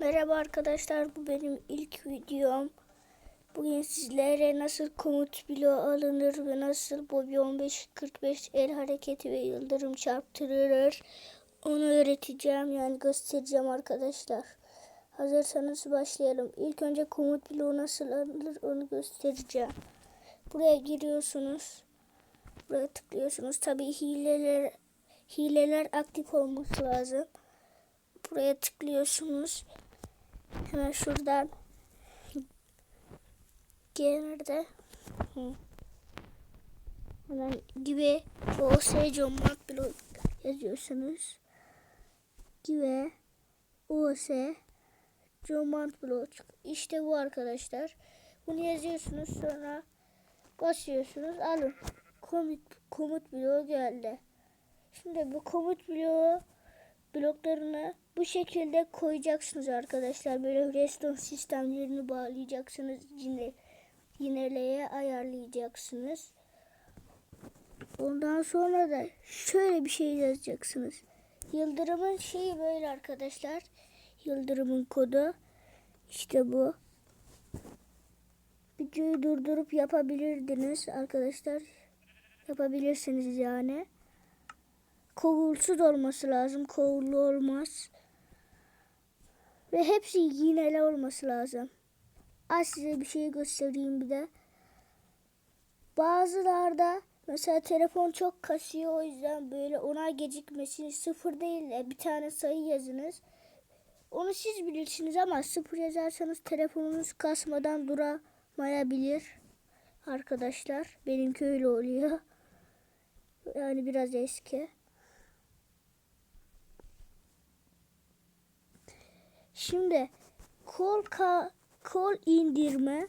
Merhaba arkadaşlar bu benim ilk videom. Bugün sizlere nasıl komut bloğu alınır ve nasıl Bobby 1545 el hareketi ve yıldırım çarptırılır onu öğreteceğim yani göstereceğim arkadaşlar. Hazırsanız başlayalım. İlk önce komut bloğu nasıl alınır onu göstereceğim. Buraya giriyorsunuz. Buraya tıklıyorsunuz. Tabii hileler hileler aktif olması lazım. Buraya tıklıyorsunuz. Hemen şuradan Hı. hemen gibi OS Combat blog yazıyorsunuz. Gibi OS Combat blog işte bu arkadaşlar. Bunu yazıyorsunuz sonra basıyorsunuz alın. Komut, komut bloğu geldi. Şimdi bu komut bloğu bloklarını bu şekilde koyacaksınız arkadaşlar. Böyle redstone sistemlerini bağlayacaksınız. Yine yineleye ayarlayacaksınız. Ondan sonra da şöyle bir şey yazacaksınız. Yıldırımın şeyi böyle arkadaşlar. Yıldırımın kodu işte bu. Videoyu durdurup yapabilirdiniz arkadaşlar. Yapabilirsiniz yani kovulsuz olması lazım. Kovullu olmaz. Ve hepsi yineli olması lazım. Az size bir şey göstereyim bir de. Bazılarda mesela telefon çok kasıyor o yüzden böyle ona gecikmesin sıfır değil de bir tane sayı yazınız. Onu siz bilirsiniz ama sıfır yazarsanız telefonunuz kasmadan duramayabilir. Arkadaşlar benimki öyle oluyor. Yani biraz eski. Şimdi kol ka kol indirme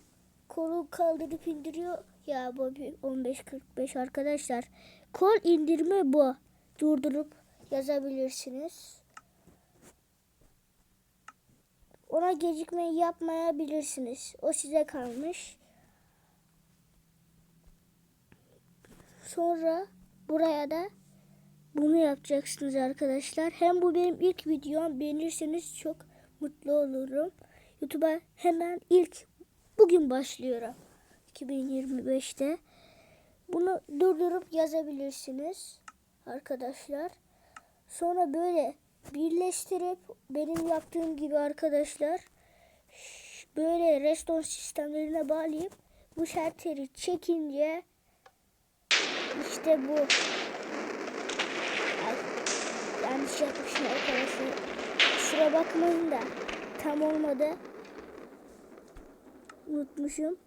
kolu kaldırıp indiriyor ya bu 1545 arkadaşlar. Kol indirme bu. Durdurup yazabilirsiniz. Ona gecikme yapmayabilirsiniz. O size kalmış. Sonra buraya da bunu yapacaksınız arkadaşlar. Hem bu benim ilk videom. Beğenirseniz çok mutlu olurum. YouTube'a hemen ilk bugün başlıyorum. 2025'te. Bunu durdurup yazabilirsiniz arkadaşlar. Sonra böyle birleştirip benim yaptığım gibi arkadaşlar böyle redstone sistemlerine bağlayıp bu şalteri çekince işte bu yanlış yapmışım arkadaşlar kusura bakmayın da tam olmadı. Unutmuşum.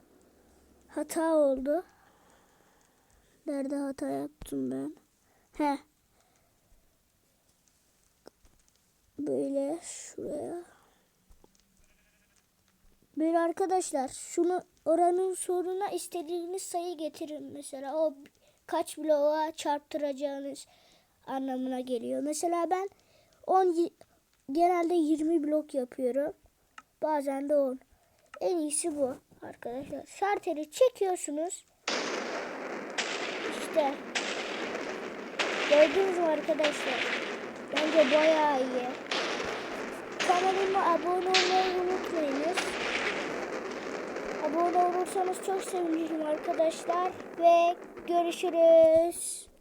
Hata oldu. Nerede hata yaptım ben? He. Böyle şuraya. Böyle arkadaşlar şunu oranın soruna istediğiniz sayı getirin mesela o kaç bloğa çarptıracağınız anlamına geliyor. Mesela ben 10 genelde 20 blok yapıyorum. Bazen de 10. En iyisi bu arkadaşlar. Şarteri çekiyorsunuz. İşte. Gördünüz mü arkadaşlar? Bence bayağı iyi. Kanalıma abone olmayı unutmayınız. Abone olursanız çok sevinirim arkadaşlar. Ve görüşürüz.